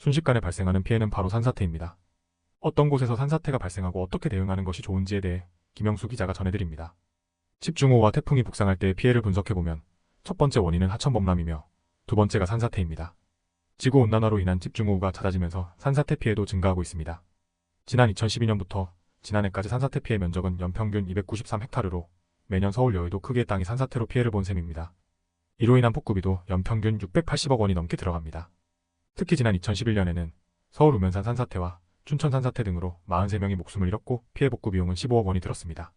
순식간에 발생하는 피해는 바로 산사태입니다. 어떤 곳에서 산사태가 발생하고 어떻게 대응하는 것이 좋은지에 대해 김영수 기자가 전해드립니다. 집중호우와 태풍이 북상할 때의 피해를 분석해보면 첫 번째 원인은 하천범람이며 두 번째가 산사태입니다. 지구온난화로 인한 집중호우가 잦아지면서 산사태 피해도 증가하고 있습니다. 지난 2012년부터 지난해까지 산사태 피해 면적은 연평균 293헥타르로 매년 서울 여의도 크기의 땅이 산사태로 피해를 본 셈입니다. 이로 인한 폭구비도 연평균 680억 원이 넘게 들어갑니다. 특히 지난 2011년에는 서울 우면산 산사태와 춘천 산사태 등으로 43명이 목숨을 잃었고 피해 복구 비용은 15억 원이 들었습니다.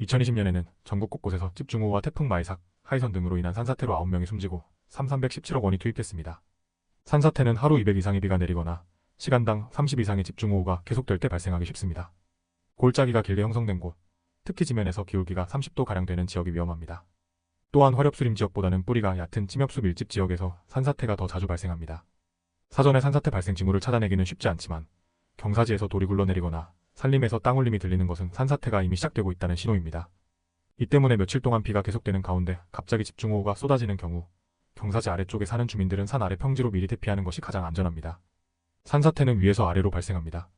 2020년에는 전국 곳곳에서 집중호우와 태풍 마이삭, 하이선 등으로 인한 산사태로 9명이 숨지고 3 317억 원이 투입됐습니다. 산사태는 하루 200 이상의 비가 내리거나 시간당 30 이상의 집중호우가 계속될 때 발생하기 쉽습니다. 골짜기가 길게 형성된 곳, 특히 지면에서 기울기가 30도가량 되는 지역이 위험합니다. 또한 화렵수림 지역보다는 뿌리가 얕은 침엽수 밀집 지역에서 산사태가 더 자주 발생합니다. 사전에 산사태 발생 징후를 찾아내기는 쉽지 않지만 경사지에서 돌이 굴러내리거나 산림에서 땅울림이 들리는 것은 산사태가 이미 시작되고 있다는 신호입니다. 이 때문에 며칠 동안 비가 계속되는 가운데 갑자기 집중호우가 쏟아지는 경우 경사지 아래쪽에 사는 주민들은 산 아래 평지로 미리 대피하는 것이 가장 안전합니다. 산사태는 위에서 아래로 발생합니다.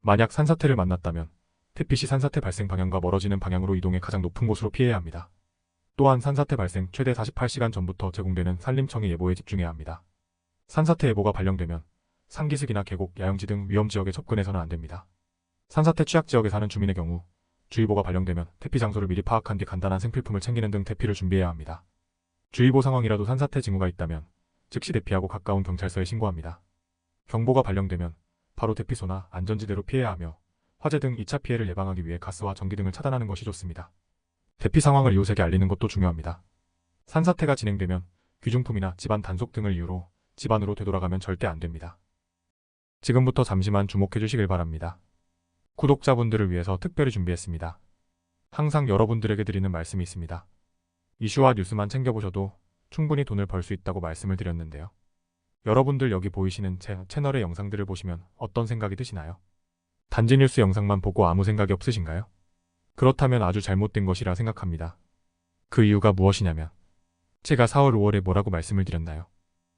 만약 산사태를 만났다면 태피 시 산사태 발생 방향과 멀어지는 방향으로 이동해 가장 높은 곳으로 피해야 합니다. 또한 산사태 발생 최대 48시간 전부터 제공되는 산림청의 예보에 집중해야 합니다. 산사태 예보가 발령되면 산기슭이나 계곡, 야영지 등 위험 지역에 접근해서는 안 됩니다. 산사태 취약 지역에 사는 주민의 경우 주의보가 발령되면 대피 장소를 미리 파악한 뒤 간단한 생필품을 챙기는 등 대피를 준비해야 합니다. 주의보 상황이라도 산사태 징후가 있다면 즉시 대피하고 가까운 경찰서에 신고합니다. 경보가 발령되면 바로 대피소나 안전지대로 피해야 하며 화재 등 2차 피해를 예방하기 위해 가스와 전기 등을 차단하는 것이 좋습니다. 대피 상황을 이웃에게 알리는 것도 중요합니다. 산사태가 진행되면 귀중품이나 집안 단속 등을 이유로 집안으로 되돌아가면 절대 안 됩니다. 지금부터 잠시만 주목해 주시길 바랍니다. 구독자분들을 위해서 특별히 준비했습니다. 항상 여러분들에게 드리는 말씀이 있습니다. 이슈와 뉴스만 챙겨보셔도 충분히 돈을 벌 수 있다고 말씀을 드렸는데요. 여러분들 여기 보이시는 제 채널의 영상들을 보시면 어떤 생각이 드시나요? 단지 뉴스 영상만 보고 아무 생각이 없으신가요? 그렇다면 아주 잘못된 것이라 생각합니다. 그 이유가 무엇이냐면 제가 4월 5월에 뭐라고 말씀을 드렸나요?